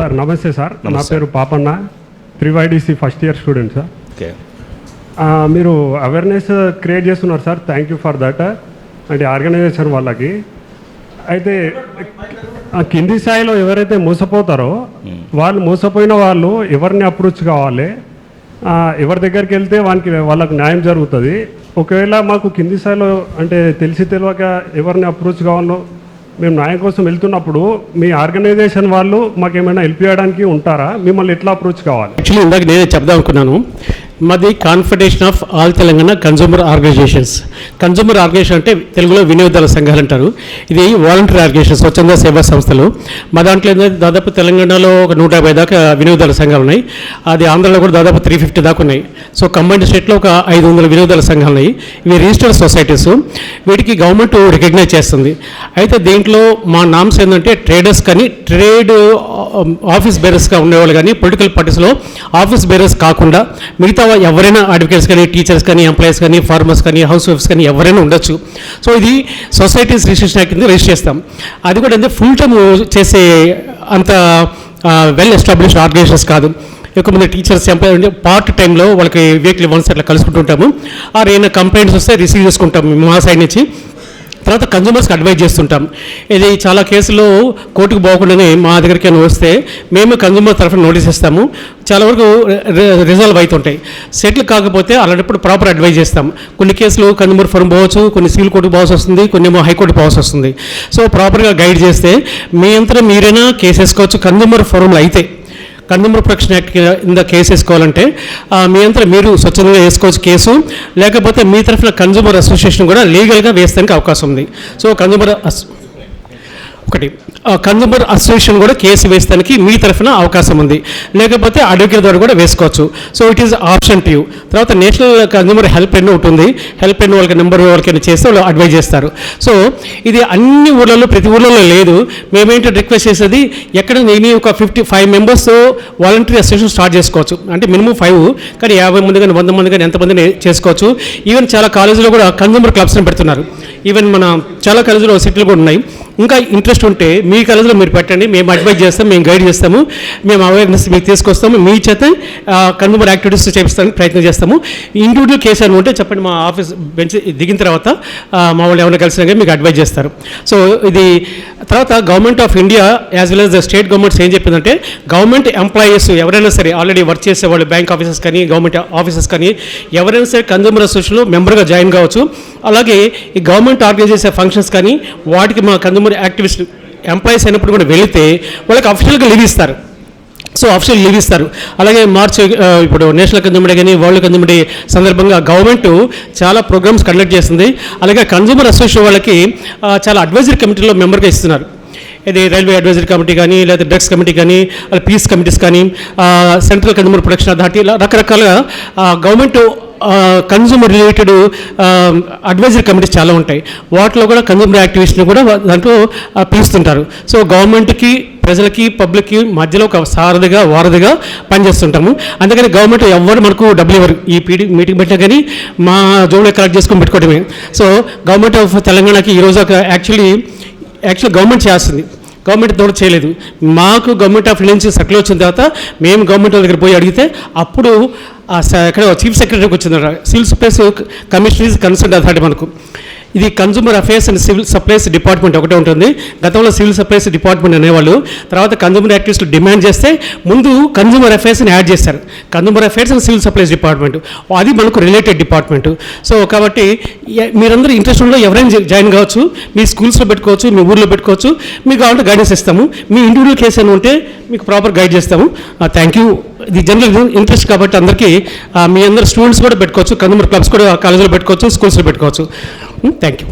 Sir నమస్తే sir. నా. పేరు పాపన్న. త్రివైడిసి ఫస్ట్ ఇయర్ స్టూడెంట్ సార్. మీరు అవేర్నెస్ క్రియేట్ చేస్తున్నారు sir. Thank you for that అంటే ఆర్గనైజేషన్ వాళ్ళకి. అయితే కింది స్థాయిలో ఎవరైతే మోసపోతారో వాళ్ళు మోసపోయిన వాళ్ళు ఎవరిని అప్రోచ్ కావాలి? ఎవరి దగ్గరికి వెళ్తే వానికి వాళ్ళకి న్యాయం జరుగుతుంది. ఒకవేళ మాకు కింది స్థాయిలో అంటే తెలిసి తెలియక ఎవరిని అప్రోచ్ కావాలో మేము న్యాయం కోసం వెళ్తున్నప్పుడు మీ ఆర్గనైజేషన్ వాళ్ళు మాకు ఏమైనా హెల్ప్ చేయడానికి ఉంటారా? మిమ్మల్ని ఎట్లా అప్రోచ్ కావాలి? యాక్చువల్లీ ఇందాక నేనే చెప్దాం అనుకున్నాను. మాది confederation of all Telangana consumer organisations. Consumer organisation అంటే తెలుగులో వినియోగదారుల సంఘాలు అంటారు. ఇది వాలంటరీ ఆర్గనైజేషన్ స్వచ్ఛంద సేవా సంస్థలు. మా దాంట్లో ఏంటంటే దాదాపు తెలంగాణలో ఒక నూట యాభై దాకా వినియోగదారుల సంఘాలు ఉన్నాయి. అది ఆంధ్రలో కూడా దాదాపు త్రీ ఫిఫ్టీ దాకా ఉన్నాయి. సో కంబైన్డ్ స్టేట్లో ఒక ఐదు వందల వినియోగదారుల సంఘాలు ఉన్నాయి. ఇవి రిజిస్టర్డ్ సొసైటీస్ వీటికి గవర్నమెంట్ రికగ్నైజ్ చేస్తుంది. అయితే దీంట్లో మా నామ్స్ ఏంటంటే ట్రేడర్స్ కానీ ట్రేడ్ ఆఫీస్ బేరర్స్గా ఉండేవాళ్ళు కానీ పొలిటికల్ పార్టీస్లో ఆఫీస్ బేరర్స్ కాకుండా మిగతా ఎవరైనా అడ్వకేట్స్ కానీ టీచర్స్ కానీ ఎంప్లాయీస్ కానీ ఫార్మర్స్ కానీ హౌస్ వైఫ్స్ కానీ ఎవరైనా ఉండొచ్చు. సో ఇది సొసైటీస్ రిజిస్ట్రేషన్ యాక్ట్ కింద రిజిస్టర్ చేస్తాం. అది కూడా అంటే ఫుల్ టైమ్ చేసే అంత వెల్ ఎస్టాబ్లిష్డ్ ఆర్గనైజేషన్స్ కాదు. ఎక్కువ మంది టీచర్స్ ఎంప్లాయ్ ఉంటే పార్ట్ టైంలో వాళ్ళకి వీక్లీ వన్స్ అట్లా కలుసుకుంటుంటాము ఆర్ ఏమైనా కంప్లైంట్స్ వస్తే రిసీవ్ చేసుకుంటాము మా సైడ్ నుంచి. తర్వాత కన్జ్యూమర్స్కి అడ్వైజ్ చేస్తుంటాం. ఇది చాలా కేసులు కోర్టుకు పోకుండానే మా దగ్గరికి వస్తే మేము కన్జ్యూమర్ తరఫున నోటీస్ ఇస్తాము. చాలా వరకు రిజాల్వ్ అవుతుంటాయి. సెటిల్ కాకపోతే అలాంటప్పుడు ప్రాపర్ అడ్వైజ్ చేస్తాం. కొన్ని కేసులు కన్జ్యూమర్ ఫోరం పోవచ్చు కొన్ని సివిల్ కోర్టుకు పోవాల్సి వస్తుంది కొన్ని ఏమో హైకోర్టు పోవాల్సి వస్తుంది. సో ప్రాపర్గా గైడ్ చేస్తే మీ అంతా మీరైనా కేసు వేసుకోవచ్చు కన్జ్యూమర్ ఫోరంలో అయితే. కన్జ్యూమర్ ప్రొటెక్షన్ యాక్ట్ కింద కేసు వేసుకోవాలంటే మీ అంతా మీరు స్వచ్ఛందంగా వేసుకోవచ్చు కేసు. లేకపోతే మీ తరఫున కన్జ్యూమర్ అసోసియేషన్ కూడా లీగల్గా వేస్తానికి అవకాశం ఉంది. సో కన్జ్యూమర్ ఒకటి. కన్జ్యూమర్ అసోసియేషన్ కూడా కేసు వేస్తానికి మీ తరఫున అవకాశం ఉంది. లేకపోతే అడ్వకేట్ ద్వారా కూడా వేసుకోవచ్చు. So it is option to you తర్వాత నేషనల్ కన్జ్యూమర్ హెల్ప్ ఎన్ ఒకటి ఉంది. హెల్ప్ ఎన్ వాళ్ళకి నెంబర్ వాళ్ళకి చేస్తే వాళ్ళు అడ్వైజ్ చేస్తారు. సో ఇది అన్ని ఊర్లలో ప్రతి ఊర్లలో లేదు. మేమేంటి రిక్వెస్ట్ చేసేది? ఎక్కడ నేను ఒక fifty five members voluntary association start చేసుకోవచ్చు. అంటే మినిమం ఫైవ్ కానీ యాభై మంది కానీ వంద మంది కానీ ఎంతమందిని చేసుకోవచ్చు. ఈవెన్ చాలా కాలేజీలో కూడా కన్జ్యూమర్ క్లబ్స్ని పెడుతున్నారు. ఈవెన్ మన చాలా కాలేజీలో సిటీలు కూడా ఉన్నాయి. ఇంకా ఇంట్రెస్ట్ ఉంటే మీ కాలేజీలో మీరు పెట్టండి మేము అడ్వైజ్ చేస్తాం మేము గైడ్ చేస్తాము మేము అవేర్నెస్ మీకు తీసుకొస్తాము మీ చేత కన్జ్యూమర్ యాక్టివిటీస్ చేపిస్తానికి ప్రయత్నం చేస్తాము. ఇండివిజువల్ కేసు అని ఉంటే చెప్పండి మా ఆఫీస్ బెంచ్ దిగిన తర్వాత మా వాళ్ళు ఎవరైనా కలిసినా కానీ మీకు అడ్వైజ్ చేస్తారు. సో ఇది తర్వాత government of India as well as the state governments ఏం చెప్పిందంటే గవర్నమెంట్ ఎంప్లాయీస్ ఎవరైనా సరే ఆల్రెడీ వర్క్ చేసే వాళ్ళు బ్యాంక్ ఆఫీసెస్ కానీ గవర్నమెంట్ ఆఫీసర్స్ కానీ ఎవరైనా సరే కన్జ్యూమర్ అసోసియేషన్లో మెంబర్గా జాయిన్ కావచ్చు. అలాగే ఈ గవర్నమెంట్ ఆర్గనైజ్ చేసే ఫంక్షన్స్ కానీ వాటికి మా కందుమూరి యాక్టివిస్ట్ ఎంప్లాయీస్ అయినప్పుడు కూడా వెళితే వాళ్ళకి అఫీషియల్గా లీవ్ ఇస్తారు. సో అఫిషియల్ లీవ్ ఇస్తారు. అలాగే మార్చ్ ఇప్పుడు నేషనల్ కన్జ్యూమర్ డే కానీ వరల్డ్ కన్జ్యూమర్ డే సందర్భంగా గవర్నమెంట్ చాలా ప్రోగ్రామ్స్ కండక్ట్ చేస్తుంది. అలాగే కన్జ్యూమర్ అసోసియేషన్ వాళ్ళకి చాలా అడ్వైజరీ కమిటీలో మెంబర్గా ఇస్తున్నారు. ఇది రైల్వే అడ్వైజరీ కమిటీ కానీ లేదా డ్రగ్స్ కమిటీ కానీ అలా పీస్ కమిటీస్ కానీ సెంట్రల్ కన్జ్యూమర్ ప్రొటెక్షన్ అథారిటీ ఇలా రకరకాలుగా government consumer related advisory committees చాలా ఉంటాయి. వాటిలో కూడా కన్జ్యూమర్ యాక్టివిస్ట్ని కూడా దాంట్లో పిలుస్తుంటారు. సో గవర్నమెంట్కి ప్రజలకి పబ్లిక్కి మధ్యలో ఒక సారథిగా వారధిగా పనిచేస్తుంటాము. అందుకని గవర్నమెంట్ ఎవ్వరు మనకు డబ్బులు ఇవ్వరు. ఈ పీడి మీటింగ్ పెట్టినా కానీ మా జోన్లో కలెక్ట్ చేసుకొని పెట్టుకోవడమే. సో గవర్నమెంట్ ఆఫ్ తెలంగాణకి ఈరోజు ఒక యాక్చువల్లీ యాక్చువల్ గవర్నమెంట్ చేస్తుంది గవర్నమెంట్ తోడు చేయలేదు. మాకు గవర్నమెంట్ ఆఫ్ ఇండియా నుంచి సర్కిల్ వచ్చిన తర్వాత మేము గవర్నమెంట్ వాళ్ళ దగ్గర పోయి అడిగితే అప్పుడు ఇక్కడ చీఫ్ సెక్రటరీకి వచ్చిందట. Civil supplies commissioner concern authority మనకు. ఇది consumer affairs and civil supplies department ఒకటే ఉంటుంది. గతంలో సివిల్ సప్లైస్ డిపార్ట్మెంట్ అనేవాళ్ళు. తర్వాత కన్జ్యూమర్ యాక్టివిస్టులు డిమాండ్ చేస్తే ముందు కన్జ్యూమర్ అఫేర్స్ని యాడ్ చేశారు consumer affairs and civil supplies department అది మనకు రిలేటెడ్ డిపార్ట్మెంట్ సో కాబట్టి మీరందరూ ఇంట్రెస్ట్ ఉన్న ఎవరైనా జాయిన్ కావచ్చు. మీ స్కూల్స్లో పెట్టుకోవచ్చు మీ ఊర్లో పెట్టుకోవచ్చు. మీకు కావాలంటే గైడెన్స్ ఇస్తాము. మీ ఇండివిజువల్ కేసు అని ఉంటే మీకు ప్రాపర్ గైడ్ చేస్తాము. థ్యాంక్ యూ ఇది జనరల్ ఇంట్రెస్ట్ కాబట్టి అందరికీ మీ అందరు స్టూడెంట్స్ కూడా పెట్టుకోవచ్చు కన్జ్యూమర్ క్లబ్స్ కూడా కాలేజీలో పెట్టుకోవచ్చు స్కూల్స్లో పెట్టుకోవచ్చు. Hmm, thank you